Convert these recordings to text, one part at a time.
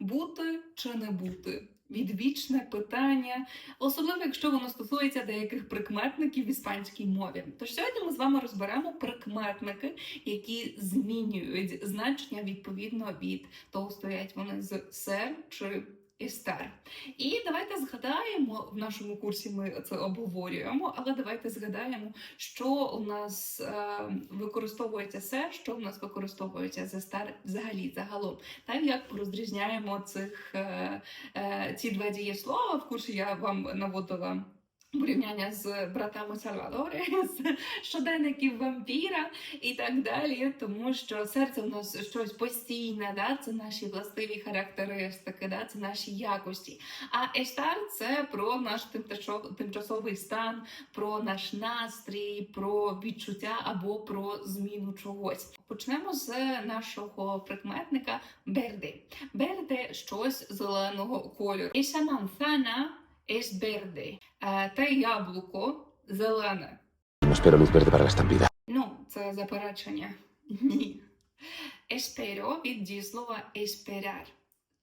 бути чи не бути. Відвічне питання, особливо якщо воно стосується деяких прикметників в іспанській мові. Тож сьогодні ми з вами розберемо прикметники, які змінюють значення відповідно від того, стоять вони з сер чи естер. І давайте згадаємо в нашому курсі. Ми це обговорюємо, але давайте згадаємо, що у нас е, використовується все, що у нас використовується з естер взагалі загалом. Так як розрізняємо цих е, е, ці два дієслова. В курсі я вам наводила. Порівняння з братами Сальвадори, з щоденників вампіра і так далі, тому що серце у нас щось постійне, да? це наші властиві характеристики, да? це наші якості. А ештар це про наш тимчасов- тимчасовий стан, про наш настрій, про відчуття або про зміну чогось. Почнемо з нашого прикметника берде. Берде щось зеленого кольору. Esa manzana es verde. Е, Те яблуко зелене. No espero luz verde para la estampida. Ну, це заперечення. Ні. Есперо від дієслова esperar.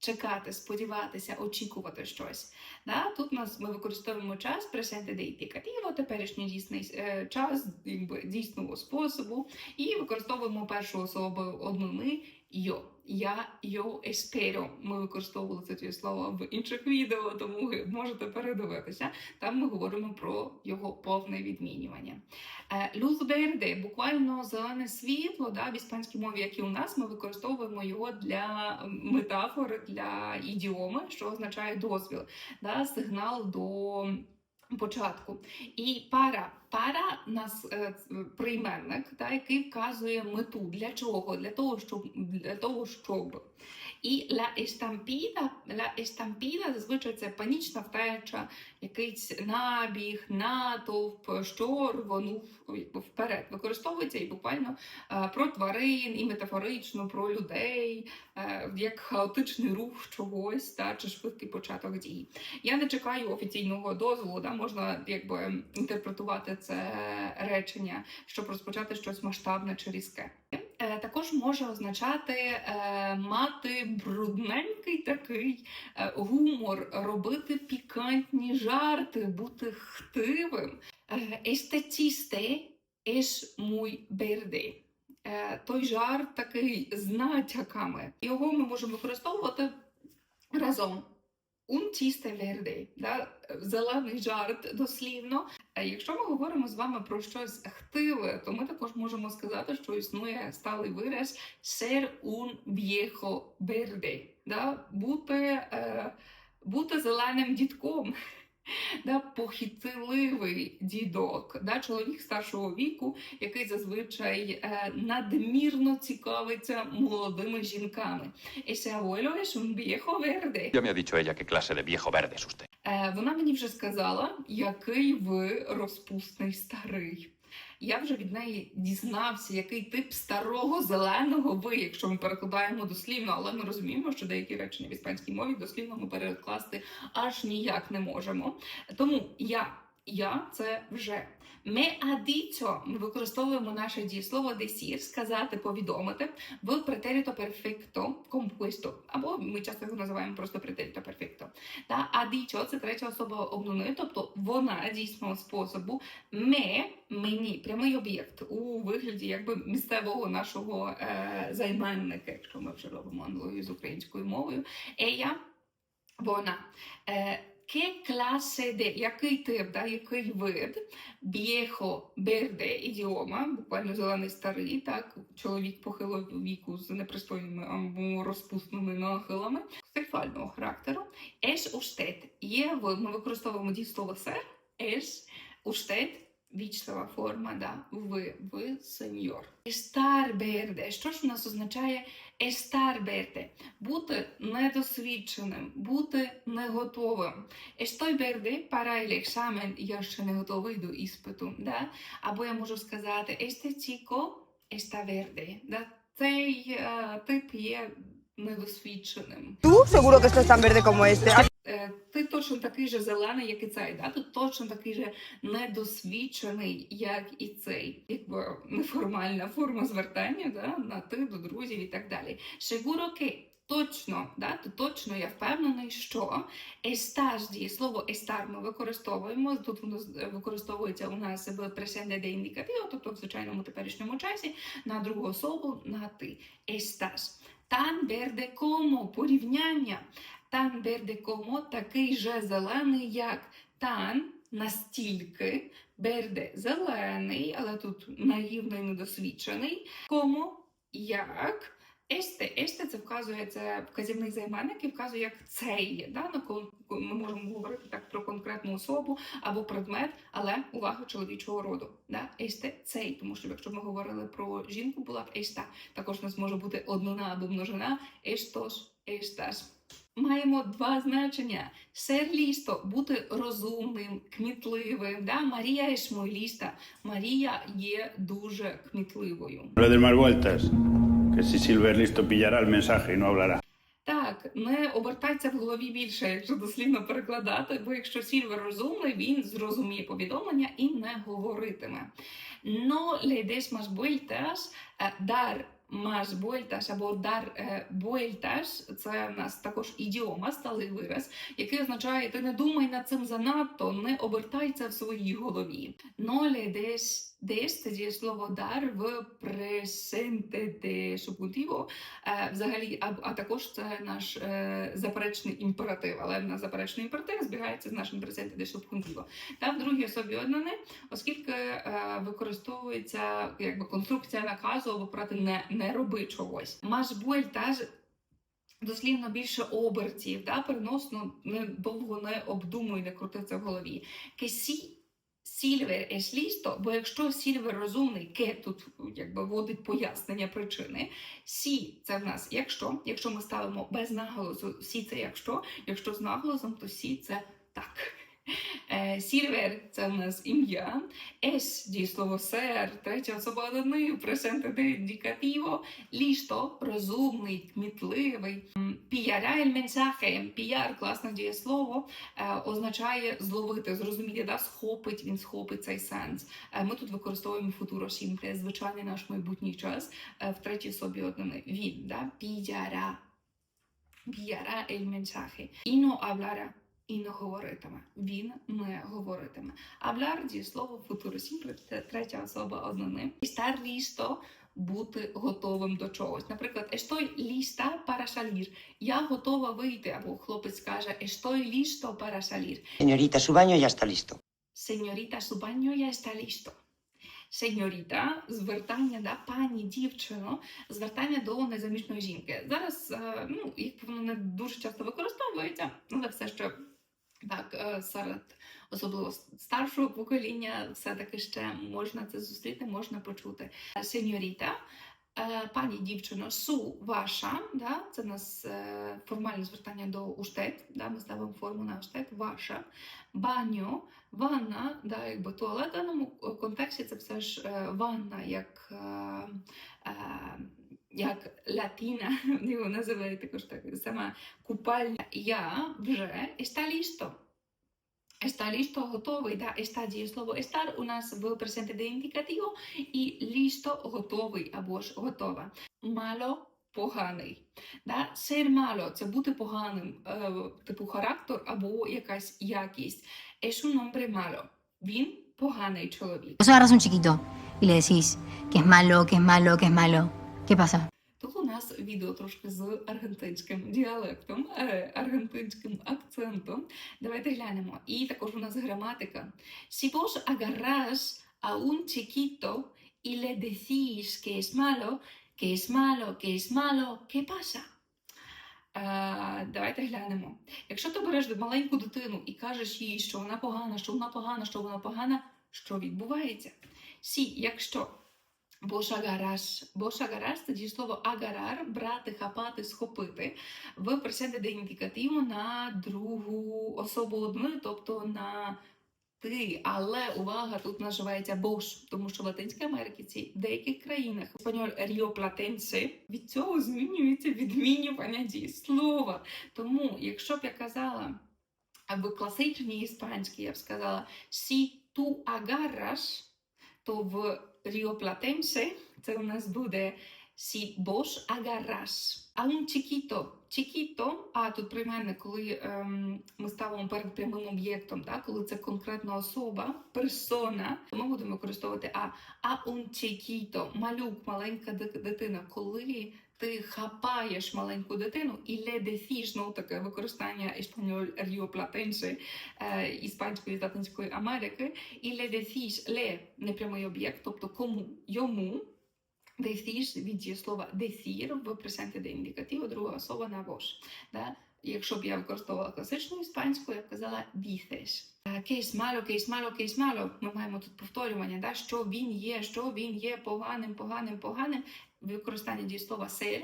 Чекати, сподіватися, очікувати щось. Да? Тут нас ми використовуємо час presente de indicativo, теперішній дійсний е, час дійсного способу, і використовуємо першу особу однини йо. Я йо есперо. Ми використовували це дієслово в інших відео, тому ви можете передивитися. Там ми говоримо про його повне відмінювання. Е, Luz буквально зелене світло, да, в іспанській мові, як і у нас, ми використовуємо його для метафори, для ідіоми, що означає дозвіл, да, сигнал до початку. І пара. Пара нас е, прийменник, та який вказує мету. Для чого? Для того, щоб для того, щоб. І la estampida, la estampida зазвичай це панічна втеча, якийсь набіг, натовп, що рвонув вперед. Використовується і буквально е, про тварин, і метафорично про людей, е, як хаотичний рух чогось та чи швидкий початок дій. Я не чекаю офіційного дозволу, да, можна якби інтерпретувати це речення, щоб розпочати щось масштабне чи різке. Е, Також може означати е, мати брудненький такий е, гумор, робити пікантні жарти, бути хтивим. Е, Este chiste es muy verde. Е, Той жарт такий з натяками. Його ми можемо використовувати разом. Un тісте вердей, да? зелений жарт дослівно. Якщо ми говоримо з вами про щось хтиве, то ми також можемо сказати, що існує сталий вираз ser un viejo verde, да? бути, е, бути зеленим дідком. Да, похитливий дідок, да, чоловік старшого віку, який зазвичай е, надмірно цікавиться молодими жінками. Ese abuelo es un viejo verde. Ya me ha dicho ella qué clase de viejo verde es usted. Е, вона мені вже сказала, який ви розпусний старий. Я вже від неї дізнався, який тип старого зеленого ви, якщо ми перекладаємо дослівно, але ми розуміємо, що деякі речення в іспанській мові дослівно ми перекласти аж ніяк не можемо. Тому я, я це вже. Ме адіцьо ми використовуємо наше дієслово decir, сказати, повідомити в претеріто перфекто компуесто, або ми часто його називаємо просто претеріто перфекто. Та адічо це третя особа обнони, тобто вона дійсного способу ме мені прямий об'єкт у вигляді якби місцевого нашого е, займенника, якщо ми вже робимо аналогію з українською мовою. Ея вона. Е, Ке clase де, який тип, да, який вид, б'єхо берде, ідіома, буквально зелений старий, так, чоловік похилого віку з непристойними або розпусними нахилами, сексуального характеру. Еш уштет є в, ми використовуємо дієслово сер, еш уштет, вічлива форма, да, ви, ви сеньор. Естар берде, що ж у нас означає естар берде? Бути недосвідченим, бути не готовим. Estoy verde para el я ще не готовий до іспиту. Да? Або я можу сказати, este chico está verde. Да? Цей е, тип є недосвідченим. Tú seguro que esto es tan verde como este. Е, ти точно такий же зелений, як і цей. Да? Ти точно такий же недосвідчений, як і цей. Якби неформальна форма звертання да? на ти до друзів і так далі. Seguro que точно, да, то точно я впевнений, що естаж дієслово естар ми використовуємо. Тут воно використовується у нас в presente de indicativo, тобто в звичайному теперішньому часі, на другу особу на ти. Естаж. Tan Берде-Комо порівняння. Тан Берде-комо такий же зелений, як тан настільки. Берде зелений, але тут наївний, недосвідчений. Кому як есте. Есте це вказує це вказівний займенник, який вказує, як цей є. Да? Ну, ми можемо говорити так про конкретну особу або предмет, але увага чоловічого роду. Да? Есте цей, тому що якщо ми говорили про жінку, була б еста. Також у нас може бути однина або множина, естос, естас. Маємо два значення: сер лісто бути розумним, кмітливим. Да? Марія ешмойліста. Марія є дуже кмітливою. Más vueltas, que si Silver listo pillará el mensaje y no hablará. Так, не обертайся в голові більше, якщо дослівно перекладати, бо якщо Сільвер розумний, він зрозуміє повідомлення і не говоритиме. Но le des más vueltas, dar más vueltas або dar е, vueltas – це в нас також ідіома, сталий вираз, який означає ти не думай над цим занадто, не обертайся в своїй голові. No le des des – це дієслово dar в presente de subjuntivo, Е, взагалі, а, а також це наш е, заперечний імператив, але в нас заперечний імператив збігається з нашим презенте де субхунтіво. Та в другій особі однини, оскільки е, використовується якби конструкція наказу або проти не, не роби чогось. Маш буель та дослівно більше обертів, да, переносно не довго не обдумуй, не крути це в голові. Кесі Сільвер ес лісто, бо якщо Сільвер розумний, ке тут якби вводить пояснення причини. Сі це в нас якщо. Якщо ми ставимо без наголосу, сі це якщо. Якщо з наголосом, то сі це так. Е, Сільвер це в нас ім'я. Ес дієслово сер, третя особа однини, пресенте індикативо. Лісто розумний, кмітливий. М, ель менсахе. Піяр класне дієслово е, означає зловити, зрозуміти, да, схопить, він схопить цей сенс. Е, Ми тут використовуємо футуро сімпле, звичайний наш майбутній час в третій особі однини. Він, да, піяра. Піяра ель менсахе. Іно аблара. І не говоритиме. Він не говоритиме. Аблар дієслово футуро сімпле, це третя особа однини. Стар лісто бути готовим до чогось. Наприклад, estoy lista para salir. Я готова вийти, або хлопець каже estoy listo para salir. Señorita, su baño ya está listo. Señorita, su baño ya está listo. Сеньоріта, звертання да, пані, дівчино, звертання до незаміжної жінки. Зараз е, ну, їх воно не дуже часто використовується, але все ще так е, серед особливо старшого покоління, все-таки ще можна це зустріти, можна почути. Сеньоріта, е, пані дівчино, су ваша, да, це в нас е, формальне звертання до уштет, да, ми ставимо форму на уштет, ваша, баньо, ванна, да, якби туалет в даному контексті це все ж е, ванна як. Е, е, як латіна, його називають також так, сама купальня. Я вже está listo. Está listo, готовий, да, está дієслово estar у нас в presente de indicativo і listo готовий або ж готова. Мало поганий. Да? Ser malo – це бути поганим, е, типу характер або якась якість. Es un hombre malo. Він поганий чоловік. Vos agarras un chiquito y le decís que es malo, que es malo, que es malo. ¿Qué pasa? Тут у нас відео трошки з аргентинським діалектом, е, аргентинським акцентом. Давайте глянемо. І також у нас граматика. Si vos agarras a un chiquito y le decís que es malo, que es malo, que es malo, ¿qué pasa? Е, давайте глянемо. Якщо ти береш маленьку дитину і кажеш їй, що вона погана, що вона погана, що вона погана, що відбувається? Сі, якщо Бос агараш. Бос агараш це дієслово агарар, брати, хапати, схопити в де індикативу на другу особу одної, тобто на ти. Але увага, тут наживається бош, тому що в Латинській Америці, в деяких країнах, спаньоль ріоплатенси, від цього змінюється відмінювання дієслова. Тому, якщо б я казала в класичній іспанській, я б сказала «si tú agarras», то в ріоплатенсе це у нас буде si vos agarras a un chiquito. Chiquito, а тут прийменник, коли ем, ми ставимо перед прямим об'єктом, да, коли це конкретна особа, персона, то ми будемо використовувати а. А un chiquito, малюк, маленька ди- дитина, коли ти хапаєш маленьку дитину і decís, ну таке використання іспаньоль ріоплатенси е, іспанської та латинської Америки, і ледефіш ле непрямий об'єкт, тобто кому, йому, Дефіш від дієслова дефір в пресенті де індикативу, друга особа на вош. Да? Якщо б я використовувала класичну іспанську, я б казала dices. Кейс мало, кейс мало, кейс malo. Ми маємо тут повторювання, да? що він є, що він є поганим, поганим, поганим. Використання дієслова ser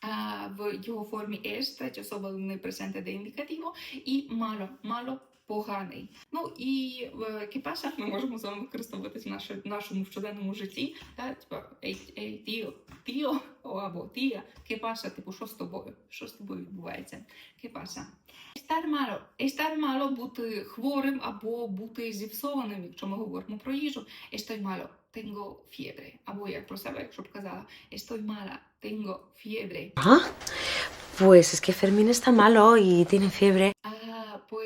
а, в його формі es, третя особа не пресенте де індикативо, і мало, мало поганий. Ну і в кіпаса ми можемо з вами використовувати в нашому, нашому щоденному житті. Да? Типа, ей, тіо, тіо, або тія, кіпаса, типу, що з тобою? Що з тобою відбувається? Malo. Estar malo бути хворим або бути зіпсованим, якщо ми говоримо про їжу. Estoy malo, tengo fiebre. Або як про себе, якщо б казала, estoy mala, tengo fiebre. Pues es que Fermín está malo y tiene fiebre.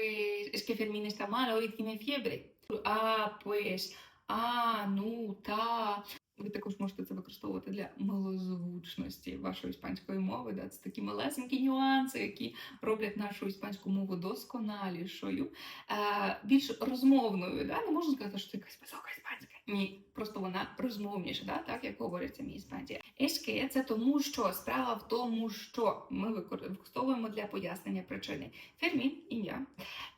pues es que Fermín está mal, hoy tiene fiebre. Ah, pues, ah, no, ta. Ви також можете це використовувати для милозвучності вашої іспанської мови. Да? Це такі малесенькі нюанси, які роблять нашу іспанську мову досконалішою, е, більш розмовною. Да? Не можна сказати, що це якась висока іспанська. Ні, просто вона розмовніша, да? так як говорять самі іспанці. Еске це тому, що справа в тому, що ми використовуємо для пояснення причини. Фермін, ім'я.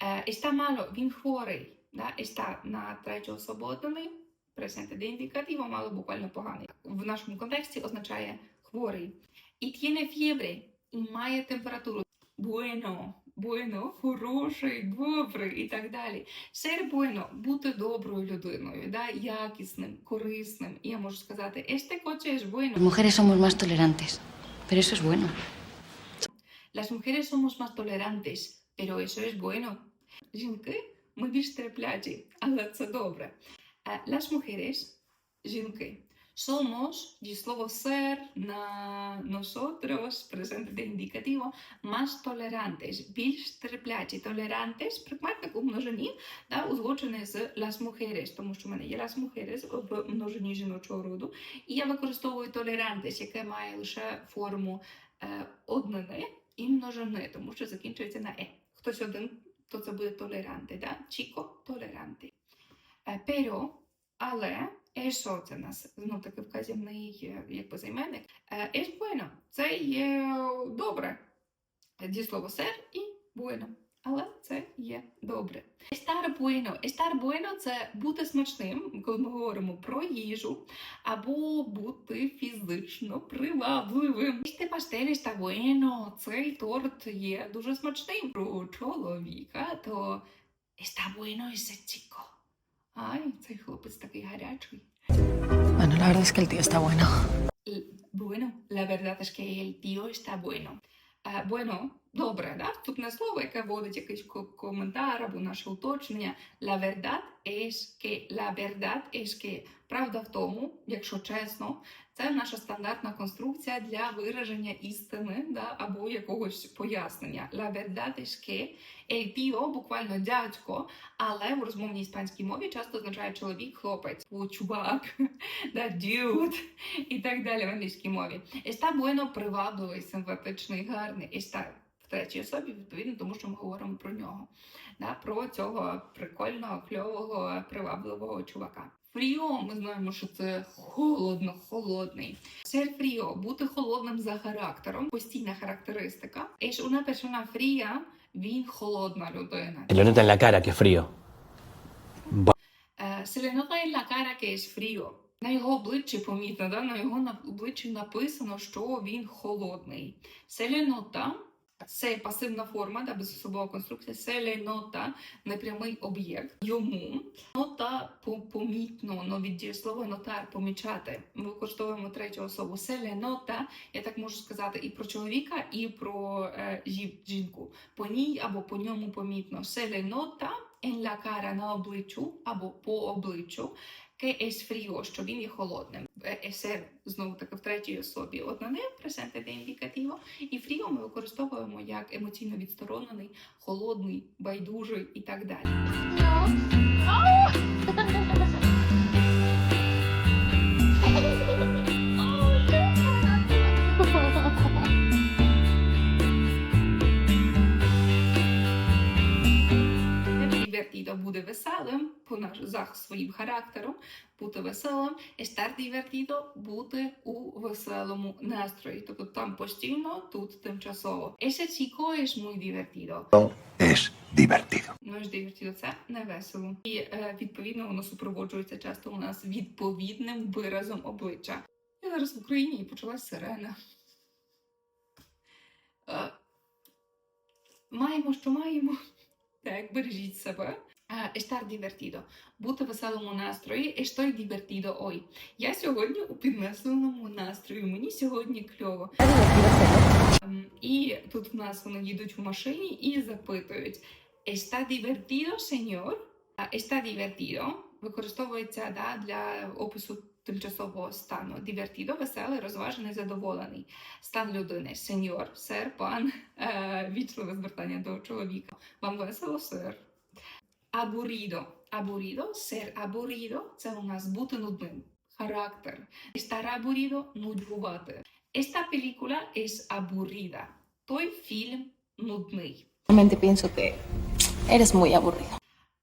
Е, malo, він хворий. Да? Está на третю особу пресенте де індикативо, мало буквально поганий. В нашому контексті означає хворий. І tiene fiebre, і має температуру. Bueno, bueno, хороший, добрий і так далі. Ser bueno, бути доброю людиною, да? якісним, корисним. І я можу сказати, este coche es bueno. Las mujeres somos más tolerantes, pero eso es bueno. Las mujeres somos más tolerantes, pero eso es bueno. Жінки, ми більш терпляті, але це добре. Las mujeres, жінки, somos, дієслово ser на nosotros, presente de indicativo, más tolerantes, більш терпляті. Tolerantes, прикметник у множині, да, узгоджений з las mujeres, тому що в мене є las mujeres в множині жіночого роду. І я використовую tolerantes, яке має лише форму е, однини, і множини, тому що закінчується на е. Хтось один, то це буде толеранти, да? Чіко толеранти. Е, Pero, але, eso це нас знов таки вказівний е, якби займенник. Е, Es bueno, це є добре. Дієслово ser і bueno. Але це є добре. Estar bueno. Estar bueno – це бути смачним, коли ми говоримо про їжу, або бути фізично привабливим. Este pastel está bueno, цей торт є дуже смачним. Про чоловіка, то está bueno ese chico. Ай, цей хлопець такий гарячий. Bueno, la verdad es que el tío está bueno. L- Bueno, la verdad es que el tío está bueno. Е, bueno, добре, да? Вступне слово, яке вводить якийсь коментар або наше уточнення. La verdad es que, la verdad es que. Правда в тому, якщо чесно, це наша стандартна конструкція для вираження істини да, або якогось пояснення. La verdad es que el tío, буквально дядько, але в розмовній іспанській мові часто означає чоловік, хлопець, чувак, да, dude і так далі в англійській мові. Está bueno, привабливий, симпатичний, гарний. Está третій особі, відповідно, тому що ми говоримо про нього. Да, про цього прикольного, кльового, привабливого чувака. Фріо, ми знаємо, що це холодно, холодний. Ser фріо, бути холодним за характером, постійна характеристика. Es una persona fría, він холодна людина. Se le nota en la cara que es frío. Е, Se le nota en la cara que es frío. На його обличчі помітно, да? на його обличчі написано, що він холодний. Se це пасивна форма, да, безособова конструкція. Le nota – непрямий об'єкт. Йому нота помітно, но від дієслова нотар помічати. Ми використовуємо третю особу. Se le я так можу сказати, і про чоловіка, і про е, жінку. По ній або по ньому помітно. Le nota en la на обличчю або по обличчю, que es frío, що він є холодним. Е, Есер знову таки в третій особі однане пресенте де індикативо. І фріо ми використовуємо як емоційно відсторонений, холодний, байдужий і так далі. Буде веселим, по наш за своїм характером, бути веселим. Estar divertido – бути у веселому настрої. Тобто там постійно, тут тимчасово. Ese chico es muy divertido. Es divertido. Ну ж divertido – це не весело. І е, відповідно воно супроводжується часто у нас відповідним виразом обличчя. Я зараз в Україні і почалась сирена. Е, маємо, що маємо. Так, бережіть себе. Estar divertido. Бути веселому настрої. Estoy divertido hoy. Я сьогодні у піднесеному настрої. Мені сьогодні кльово. Ем, І тут в нас вони їдуть в машині і запитують: Está divertido, señor? Está divertido використовується да, для опису тимчасового стану. Divertido – веселий, розважений, задоволений. Стан людини. Сеньор, сер, пан, е, вічливе звертання до чоловіка. Вам весело, сер. Абурідо. Абурідо, сер абурідо – це у нас бути нудним. Характер. Estar aburrido – нудьгувати. Esta película es aburrida. Той фільм нудний. Realmente pienso que eres muy aburrido.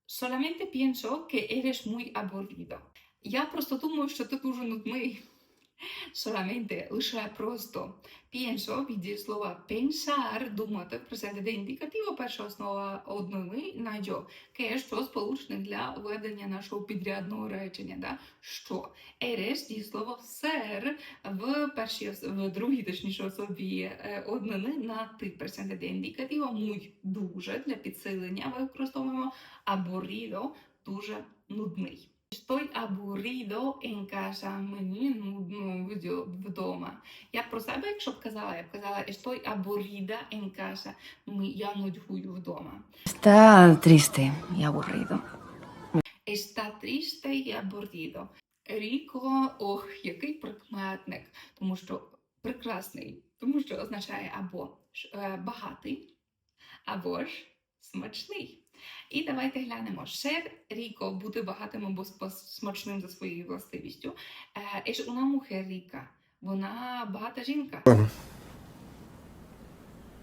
Solamente pienso que eres muy aburrido. Я просто думаю, що ти дуже нудний. Solamente, лише просто. Pienso від дієслова pensar, думати, presente де індикативо, перша основа однини на yo, que що сполучник для ведення нашого підрядного речення. Да? Що? Eres дієслово ser в першій в другій, точніше, особі е, однини на ти де індикативо, muy дуже для підсилення використовуємо або aburrido, дуже нудний. Estoy aburrido en casa, мені нудно вдома. Я про себе, якщо б казала, я б казала estoy aburrida en casa, я нудьгую вдома. Está triste y aburrido. Está triste y aburrido. Ріко, ох, який прикметник, тому що прекрасний, тому що означає або ж, е, багатий, або ж смачний. І давайте глянемо. Шер ріко бути багатим або смачним за своєю властивістю. Еш una mujer rica. Вона багата жінка. Bueno,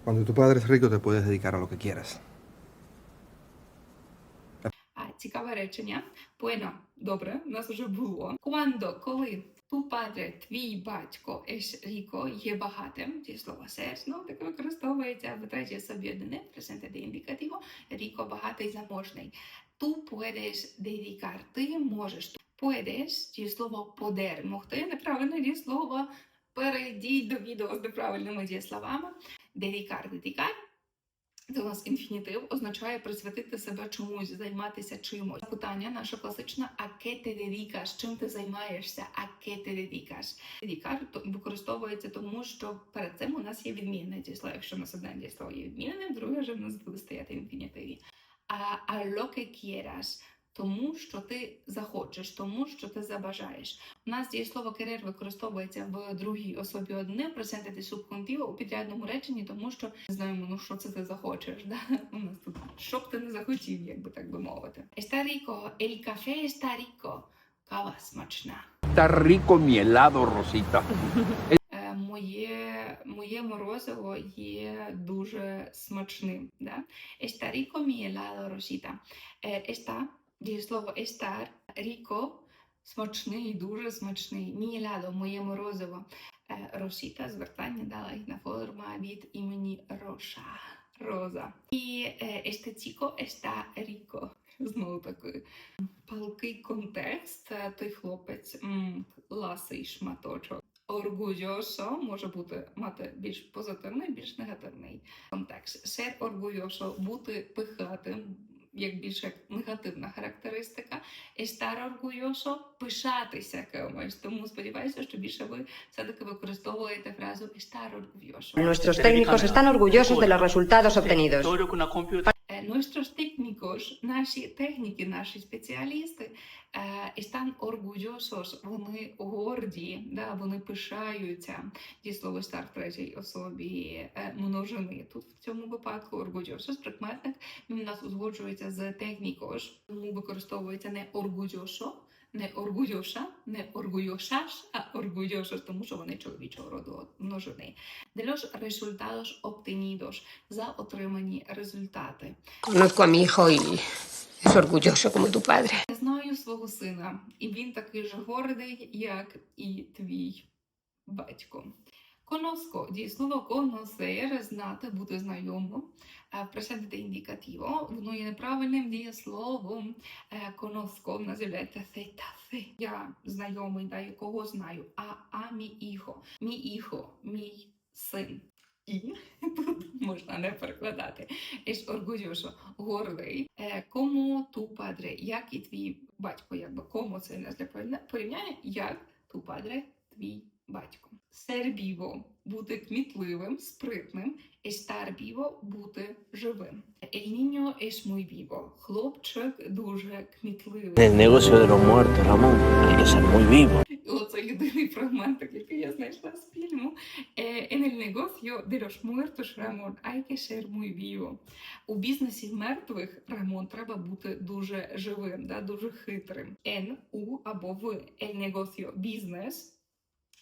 cuando tu padre es rico te puedes dedicar a lo que quieras. Цікаве речення. Bueno, добре, у нас вже було. Cuando, коли ту падре, твій батько еш ріко є багатим, ці слова сер, ну, так використовується в третій особі одини, presente de indicativo, ріко багатий заможний. Ту puedes dedicar, ти можеш. Puedes, дієслово poder, могти, неправильне дієслово, перейдіть до відео з неправильними дієсловами. Dedicar, dedicar це нас інфінітив означає присвятити себе чомусь, займатися чимось. Питання наше класичне а ке ти dedicas? Чим ти займаєшся? А ке ти dedicas? То- використовується тому, що перед цим у нас є відмінне дійсло. Якщо у нас одне дійсло є відмінним, друге вже в нас буде стояти інфінітиві. А, а lo que тому, що ти захочеш, тому, що ти забажаєш. У нас дієслово querer використовується в другій особі одне, de subjuntivo у підрядному реченні, тому що не знаємо, ну що це ти захочеш. Да? У нас тут що б ти не захотів, як би так би мовити. El café está rico. Кава смачна. Helado, Rosita. Е, Моє, моє морозиво є дуже смачним. Да? Rico mi helado, Rosita. Е, Está, дієслово estar, rico, смачний, дуже смачний. Helado, моє морозиво. Е, Росіта, звертання дала їхня форма від імені Роша. Роза. І е, chico está rico. Знову такий палкий контекст. Е, Той хлопець м, ласий шматочок. Оргульоso може бути мати більш позитивний, більш негативний контекст. Ser orgulloso – бути пихатим, як більше негативна характеристика. Estar orgulloso – пишатися кимось. Тому сподіваюся, що більше ви все-таки використовуєте фразу estar orgulloso. Nuestros técnicos están orgullosos de los resultados obtenidos. Е, Nuestros técnicos, наші техніки, наші спеціалісти, están orgullosos, вони горді, да, вони пишаються. Дієслово стар в третій особі е, множини. Тут в цьому випадку orgullosos, прикметник, він у нас узгоджується з технікош, тому використовується не orgulloso, не оргульоша, не оргульошаш, а оргульошос, тому що вони чоловічого роду множини. De los resultados obtenidos за отримані результати. Conozco a mi hijo y es orgulloso como tu padre. Я знаю свого сина, і він такий же гордий, як і твій батько. Коноско, дієслово коносер, знати, бути знайомим. В presente індикативо, воно є неправильним дієсловом. Коноско в нас з'являється сетасе. Я знайомий, да, якого знаю. А, а мій іхо. Мій іхо, мій син. І тут можна не перекладати. Es orgulloso, гордий. Кому ту падре, як і твій батько, якби кому це не для порівняння, як ту падре, твій батько. Сербіво бути кмітливим, спритним, estar vivo – бути живим. El niño es muy vivo. Хлопчик дуже кмітливий. En el negocio de los muertos, Ramón, hay que ser muy vivo. І Оце єдиний фрагмент, який я знайшла з фільму. Е, En el negocio de los muertos, Рамон, hay que ser muy vivo. У бізнесі мертвих, Рамон, треба бути дуже живим, да, дуже хитрим. En, у або в el negocio, бізнес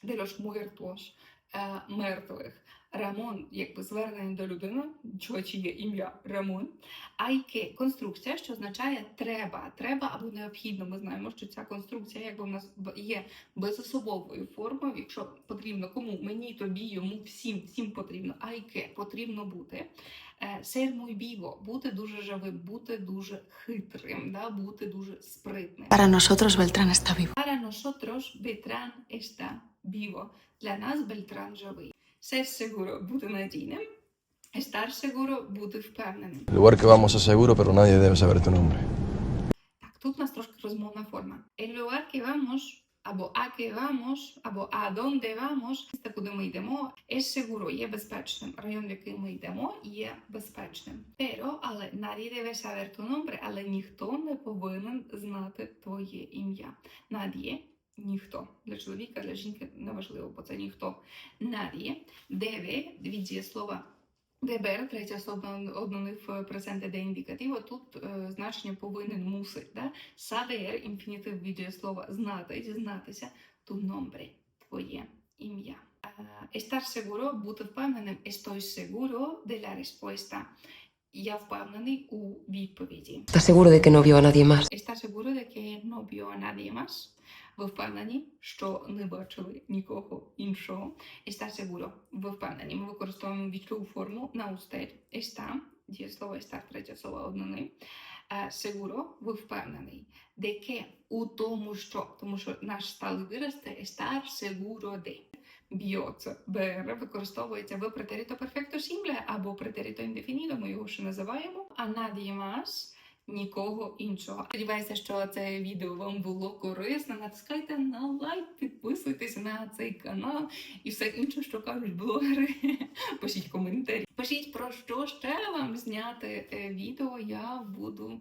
de los muertos, е, мертвих. Рамон, якби звернення до людини, чого чиє ім'я Рамон. Айке конструкція, що означає треба, треба або необхідно. Ми знаємо, що ця конструкція, якби в нас є безособовою формою, якщо потрібно кому, мені, тобі, йому, всім, всім потрібно. Айке потрібно бути. Е, Ser muy vivo, бути дуже живим, бути дуже хитрим, да, бути дуже спритним. Para nosotros Beltrán está vivo. Para nosotros Beltrán está vivo. Для нас Бельтран живий. Ser seguro – бути надійним. Estar seguro – бути впевненим. Lugar que vamos es seguro, pero nadie debe saber tu nombre. Так, тут у нас трошки розмовна форма. El lugar que vamos, або a que vamos, або a donde vamos, місце, куди ми йдемо, es seguro, є безпечним. Район, в який ми йдемо, є безпечним. Pero, але nadie debe saber tu nombre, але ніхто не повинен знати твоє ім'я. Nadie – ніхто. Для чоловіка, для жінки неважливо, бо це ніхто. Nadie debe від дієслова Дебер, третя особа однонив презенте де індикативо. Тут е, значення повинен мусить. Да? Saber, інфінітив від дієслова знати, дізнатися, ту номbre, твоє ім'я. Е, Estar seguro, бути впевненим. Estoy seguro de la respuesta. Я впевнений у відповіді. ¿Estás seguro de que no vio a nadie más? Estar seguro de que no vio a nadie más. Ви впевнені, що не бачили нікого іншого. Estar seguro. Ви впевнені. Ми використовуємо вічову форму на устель. Está, дієслово estar, третя особа однини. Seguro, ви впевнений. Que? У тому, що. Тому що наш сталий вираз це estar seguro de. Це БР використовується в претеріто перфекто сімпле або претеріто індефінідо, ми його ще називаємо, а надії más нікого іншого. Сподіваюся, що це відео вам було корисно. Натискайте на лайк, підписуйтесь на цей канал і все інше, що кажуть блогери. Пишіть коментарі. Пишіть про що ще вам зняти е, відео. Я буду.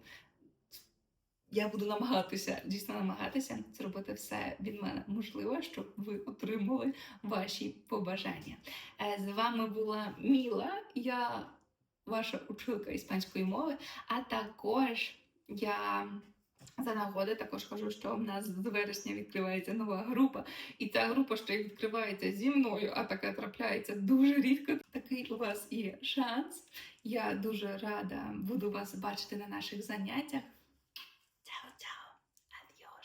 Я буду намагатися, дійсно намагатися зробити все від мене можливе, щоб ви отримали ваші побажання. Е, З вами була Міла, я ваша училка іспанської мови, а також я за нагоди також кажу, що в нас з вересня відкривається нова група, і ця група ще відкривається зі мною, а таке трапляється дуже рідко. Такий у вас є шанс. Я дуже рада буду вас бачити на наших заняттях.